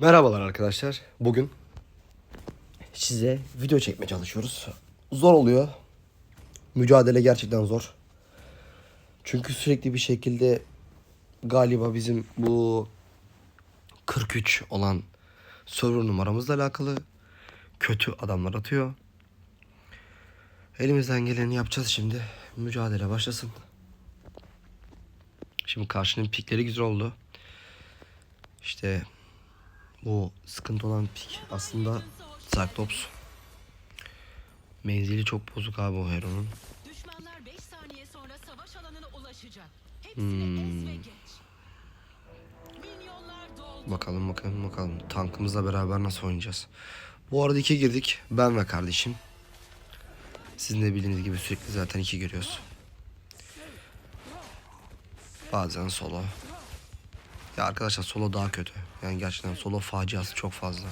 Merhabalar arkadaşlar. Bugün size video çekmeye çalışıyoruz. Zor oluyor. Mücadele gerçekten zor. Çünkü sürekli bir şekilde galiba bizim bu 43 olan server numaramızla alakalı kötü adamlar atıyor. Elimizden geleni yapacağız şimdi. Mücadele başlasın. Şimdi karşının pikleri güzel oldu. İşte bu sıkıntı olan pik aslında Cyclops. Menzili çok bozuk abi o Hero'nun. Düşmanlar 5 saniye sonra savaş alanına ulaşacak. Hepsini Hmm. ve geç. Bakalım bakalım bakalım tankımızla beraber nasıl oynayacağız. Bu arada iki girdik ben ve kardeşim. Sizin de bildiğiniz gibi sürekli zaten iki giriyoruz. Bazen solo. Ya arkadaşlar solo daha kötü. Yani gerçekten solo faciası çok fazla.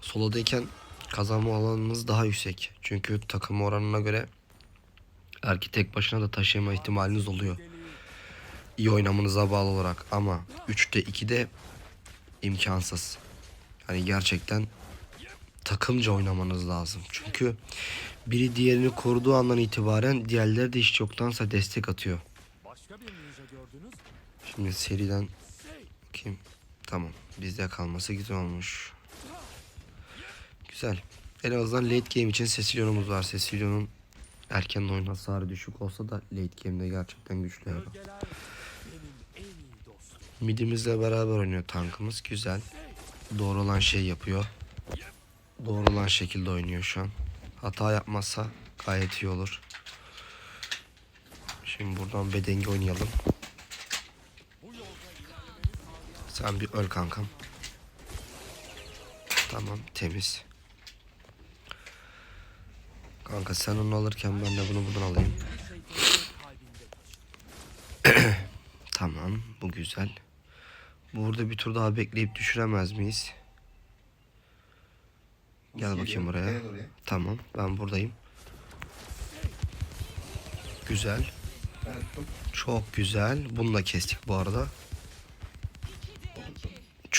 Solodayken kazanma alanınız daha yüksek. Çünkü takım oranına göre erki tek başına da taşıyama ihtimaliniz oluyor. İyi oynamanıza bağlı olarak ama 3'te 2'de imkansız. Yani gerçekten takımca oynamanız lazım. Çünkü biri diğerini koruduğu andan itibaren diğerleri de hiç yoktansa destek atıyor. Şimdi seriden bakayım. Tamam. Bizde kalması güzel olmuş. Güzel. En azından late game için Cecilion'umuz var. Cecilion'un erken oyun hasarı düşük olsa da late game'de gerçekten güçlü hero. Midimizle beraber oynuyor tankımız. Güzel. Doğru olan şey yapıyor. Doğru olan şekilde oynuyor şu an. Hata yapmazsa gayet iyi olur. Şimdi buradan bedenge oynayalım. Sen bir öl kankam. Tamam temiz. Kanka sen onu alırken ben de bunu buradan alayım. tamam bu güzel. Burada bir tur daha bekleyip düşüremez miyiz? Gel bakayım buraya. Tamam ben buradayım. Güzel. Çok güzel. Bunu da kestik bu arada.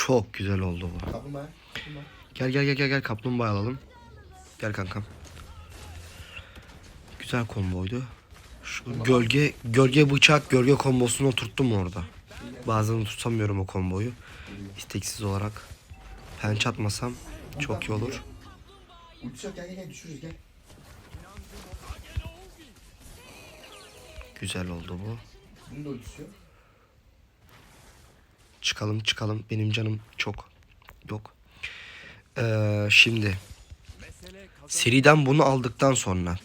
Çok güzel oldu bu. Kaplumbağa. Gel gel gel gel gel kaplumbağa alalım. Gel kankam. Güzel komboydu. Şu gölge gölge bıçak gölge kombosunu oturttum orada. Bazen tutamıyorum o komboyu. İsteksiz olarak. Penç atmasam çok iyi olur. Yok gel gel gel düşürürüz gel. Güzel oldu bu. Bunun da ultisi yok. Çıkalım çıkalım. Benim canım çok yok. Ee, şimdi seriden bunu aldıktan sonra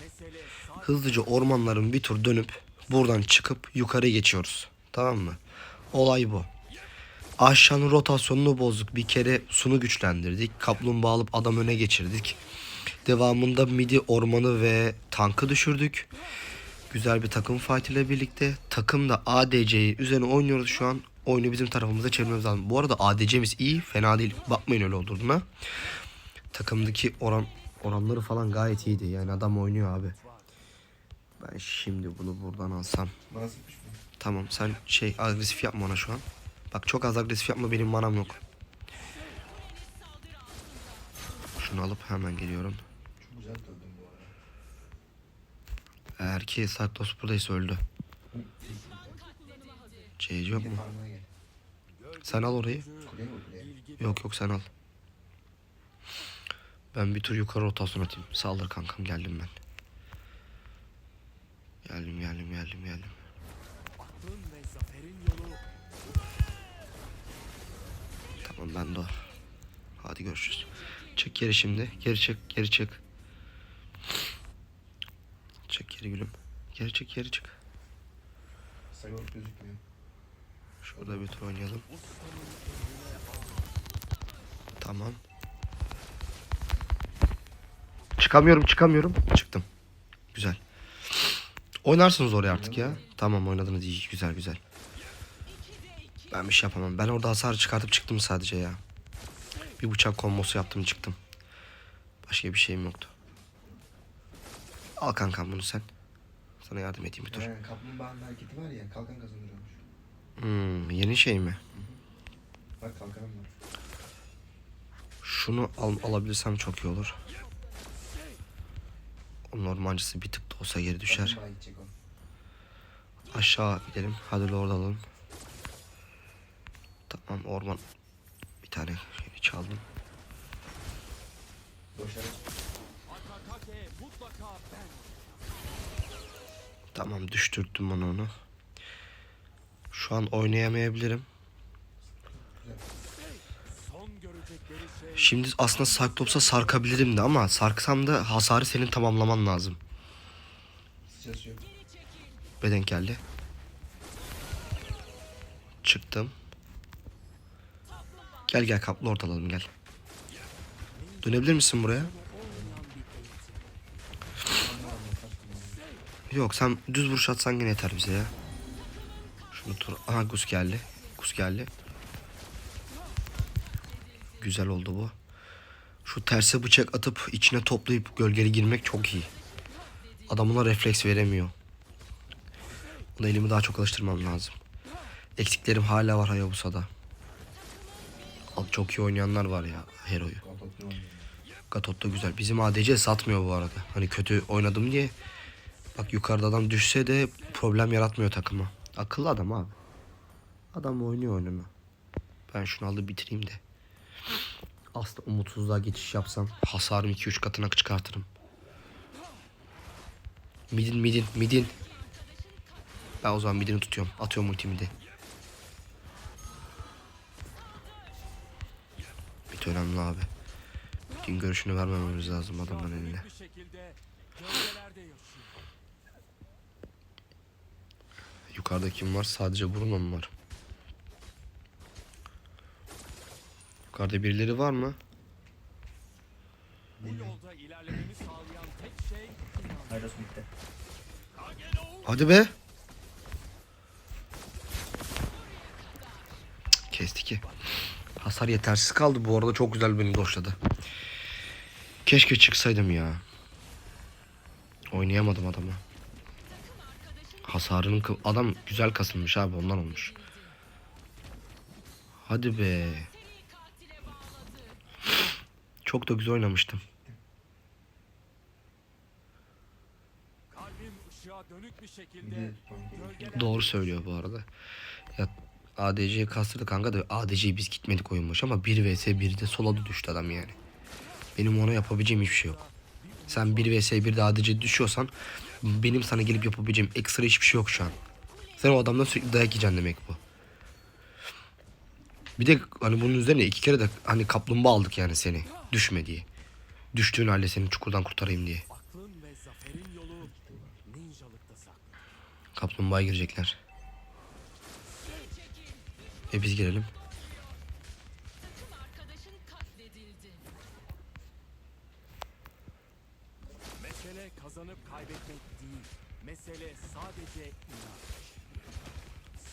hızlıca ormanların bir tur dönüp buradan çıkıp yukarı geçiyoruz. Tamam mı? Olay bu. Aşağının rotasyonunu bozduk. Bir kere sunu güçlendirdik. Kaplumbağa alıp adam öne geçirdik. Devamında midi ormanı ve tankı düşürdük. Güzel bir takım fight ile birlikte takımda ADC'yi üzerine oynuyoruz şu an. Oyunu bizim tarafımıza çevirmemiz lazım. Bu arada ADC'miz iyi, fena değil. Bakmayın öyle olduğuna. Takımdaki oran oranları falan gayet iyiydi. Yani adam oynuyor abi. Ben şimdi bunu buradan alsam. Tamam sen şey agresif yapma ona şu an. Bak çok az agresif yapma benim manam yok. Şunu alıp hemen geliyorum. Eğer ki Sartos buradaysa öldü. C'ci yok mu? Sen al orayı. Yok yok sen al. Ben bir tur yukarı rotasyon atayım. Saldır kankam geldim ben. Geldim geldim geldim geldim. Tamam ben de o. Hadi görüşürüz. Çık geri şimdi. Geri çık geri çık. Çık geri gülüm. Geri çık geri çık. Sayı gözükmüyor. Şurada bir tur oynayalım. Tamam. Çıkamıyorum çıkamıyorum. Çıktım. Güzel. Oynarsınız oraya artık ya. Tamam oynadınız iyi güzel güzel. Ben bir şey yapamam. Ben orada hasar çıkartıp çıktım sadece ya. Bir bıçak kombosu yaptım çıktım. Başka bir şeyim yoktu. Al kankam bunu sen. Sana yardım edeyim bir tur. Ee, kaplumbağanın hareketi var ya kalkan kazandırıyormuş. Hmm, yeni şey mi? Bak kalkanım var. Şunu al, alabilirsem çok iyi olur. Onun ormancısı bir tık da olsa geri düşer. Aşağı gidelim. Hadi orada alalım. Tamam orman. Bir tane şey çaldım. Tamam düştürttüm bana onu. Şu an oynayamayabilirim. Şimdi aslında Cyclops'a sarkabilirim de ama sarksam da hasarı senin tamamlaman lazım. Beden geldi. Çıktım. Gel gel kaplı ortalalım gel. Dönebilir misin buraya? Yok sen düz vuruş atsan yine yeter bize ya. Şunu tur. Aha Gus geldi. Gus geldi. Güzel oldu bu. Şu terse bıçak atıp içine toplayıp gölgeli girmek çok iyi. Adam ona refleks veremiyor. Buna elimi daha çok alıştırmam lazım. Eksiklerim hala var Hayabusa'da. Al çok iyi oynayanlar var ya Hero'yu. Gatot da güzel. Bizim ADC satmıyor bu arada. Hani kötü oynadım diye. Bak yukarıda adam düşse de problem yaratmıyor takıma. Akıllı adam abi. Adam oynuyor oyununu. Ben şunu alıp bitireyim de. Aslında umutsuzluğa geçiş yapsam hasarım 2-3 katına çıkartırım. Midin midin midin. Ben o zaman midini tutuyorum. Atıyorum ultimi de. Mid önemli abi. Midin görüşünü vermememiz lazım adamın eline. bir şekilde gölgelerde yaşıyor. Yukarıda kim var? Sadece Bruno mu var? Yukarıda birileri var mı? Bu yolda ilerlememi sağlayan tek şey inanç. Hayros bitti. Hadi be. Cık, Kesti ki. Hasar yetersiz kaldı. Bu arada çok güzel beni doşladı. Keşke çıksaydım ya. Oynayamadım adamı. Hasarının adam güzel kasılmış abi ondan olmuş. Hadi be. Çok da güzel oynamıştım. Doğru söylüyor bu arada. Ya ADC'ye kastırdı kanka da ADC'ye biz gitmedik oyun başı ama 1 vs 1'de sola düştü adam yani. Benim ona yapabileceğim hiçbir şey yok. Sen 1 vs 1'de ADC düşüyorsan benim sana gelip yapabileceğim ekstra hiçbir şey yok şu an. Sen o adamdan sürekli dayak yiyeceksin demek bu. Bir de hani bunun üzerine iki kere de hani kaplumbağa aldık yani seni. Düşme diye. Düştüğün halde seni çukurdan kurtarayım diye. Kaplumbağaya girecekler. E biz girelim.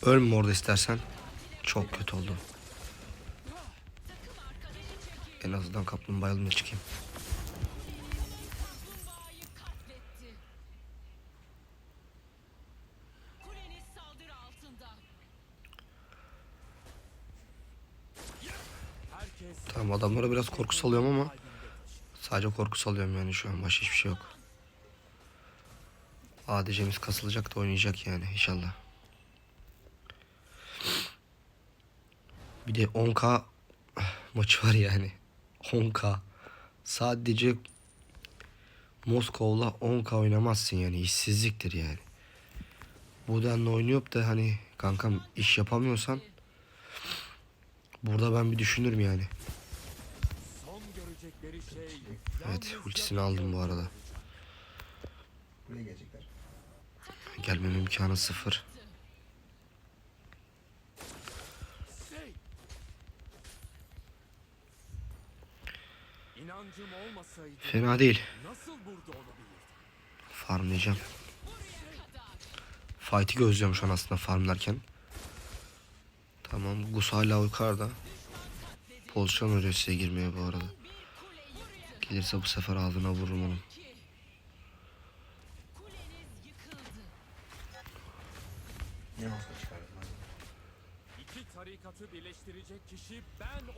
Ölme orada istersen. Çok kötü oldu. En azından kaplumbağa yoluna çıkayım. Tamam adamlara biraz korku salıyorum ama sadece korku salıyorum yani şu an başka hiçbir şey yok. ADC'miz kasılacak da oynayacak yani inşallah. Bir de 10k maçı var yani. 10k. Sadece Moskov'la 10k oynamazsın yani işsizliktir yani. Bu denli oynayıp da hani kankam iş yapamıyorsan burada ben bir düşünürüm yani. şey Evet ultisini aldım bu arada. Gelmem imkanı sıfır. Fena değil. Farmlayacağım. Fight'i gözlüyorum şu an aslında farmlarken. Tamam Gus hala yukarıda. Pozisyon arıyor size girmeye bu arada. Gelirse bu sefer ağzına vururum olmalıyım.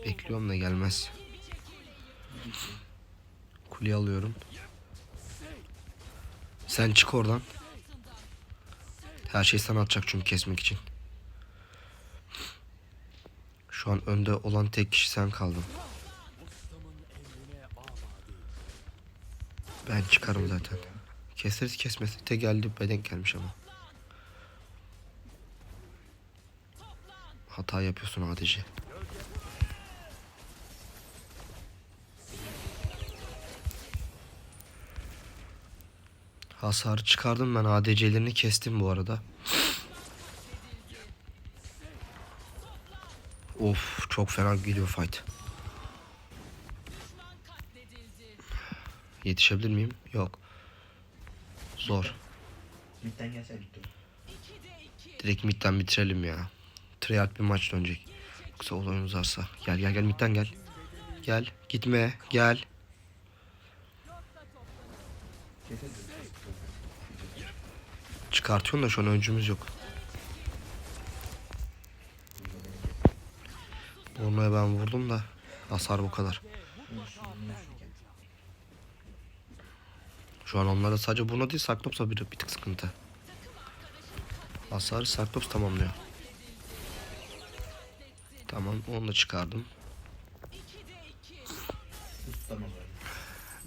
Bekliyorum da gelmez. Kuleyi alıyorum. Sen çık oradan. Her şey sana atacak çünkü kesmek için. Şu an önde olan tek kişi sen kaldın. Ben çıkarım zaten. Keseriz kesmesi. Tek geldi beden gelmiş ama. Hata yapıyorsun ADC. Hasarı çıkardım ben ADC'lerini kestim bu arada. Of çok fena geliyor fight. Yetişebilir miyim? Yok. Zor. Midden gelse bitti. Direkt midden bitirelim ya. Treyarch bir maç dönecek. Yoksa oyun uzarsa. Gel gel gel midden gel. Gel. Gitme. Gel. Çıkartıyorsun da şu an öncümüz yok. Borno'ya ben vurdum da hasar bu kadar. Şu an onlara sadece Borno değil Cyclops'a bir, bir tık sıkıntı. Hasarı Cyclops tamamlıyor. Tamam onu da çıkardım.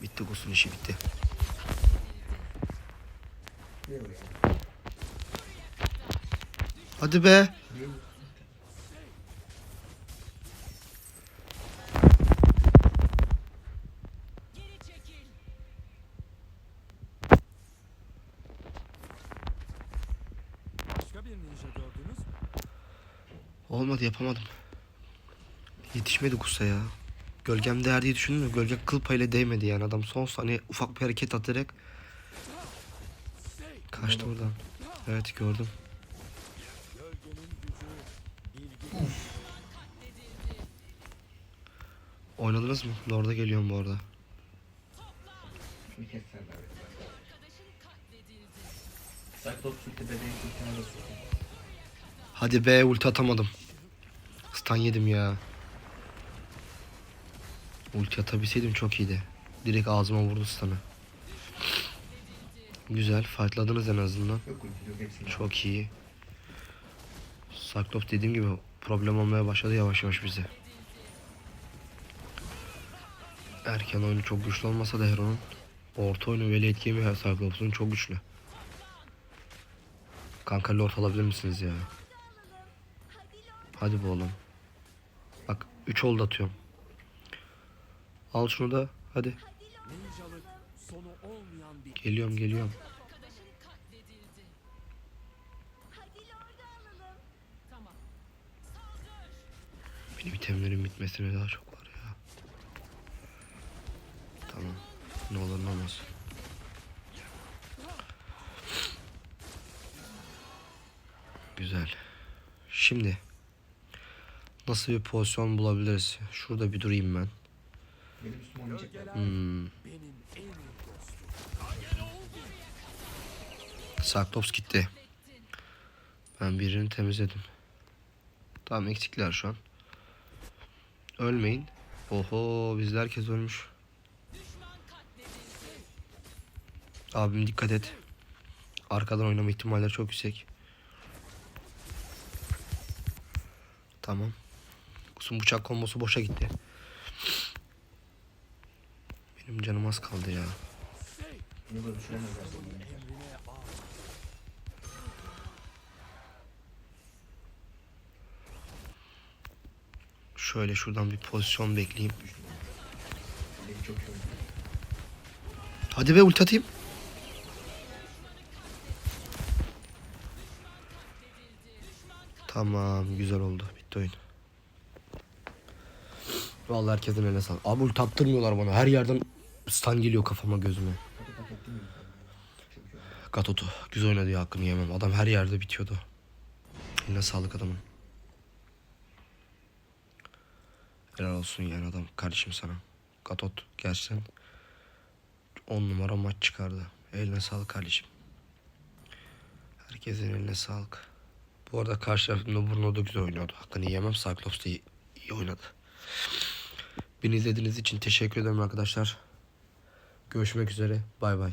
Bitti Gus'un işi bitti. Ne o ya? Hadi be. Niye bu? Geri çekil. Başka bir ninja gördünüz mü? Olmadı yapamadım. Yetişmedi Gus'a ya. Gölgem değer diye düşündüm de gölge kıl payıyla değmedi yani adam son saniye ufak bir hareket atarak kaçtı oradan. Evet gördüm. Oynadınız mı? Lord'a geliyorum bu arada. Hadi be ulti atamadım. Stun yedim ya. Ulti atabilseydim çok iyiydi. Direkt ağzıma vurdu stun'ı. Güzel fightladınız en azından. Çok iyi. Cyclops dediğim gibi problem olmaya başladı yavaş yavaş bize. Erken oyunu çok güçlü olmasa da Hero'nun orta oyunu ve late game'i Cyclops'un çok güçlü. Kanka lord alabilir misiniz ya? Hadi bu oğlum. Bak 3 oldu atıyorum. Al şunu da hadi. Geliyorum geliyorum. Benim itemlerin bitmesine daha çok var ya. Tamam. Ne olur ne olmaz. Güzel. Şimdi nasıl bir pozisyon bulabiliriz? Şurada bir durayım ben. Hmm. Cyclops gitti. Ben birini temizledim. Tamam eksikler şu an. Ölmeyin. Oho bizde herkes ölmüş. Abim dikkat et. Arkadan oynama ihtimalleri çok yüksek. Tamam. Kusum bıçak kombosu boşa gitti. Benim canım az kaldı ya. Şöyle şuradan bir pozisyon bekleyeyim. Hadi be ulti atayım. Tamam güzel oldu. Bitti oyun. Vallahi herkesin eline sağlık. Abi ulti bana. Her yerden stun geliyor kafama gözüme. Gatoto. Güzel oynadı ya hakkını yemem. Adam her yerde bitiyordu. Eline sağlık adamın. Helal olsun yani adam. Kardeşim sana. Gatot gerçekten 10 numara maç çıkardı. Eline sağlık kardeşim. Herkesin eline sağlık. Bu arada karşı tarafında Bruno da güzel oynuyordu. Hakkını yemem. Cyclops da iyi, iyi oynadı. Beni izlediğiniz için teşekkür ederim arkadaşlar. Görüşmek üzere. Bay bay.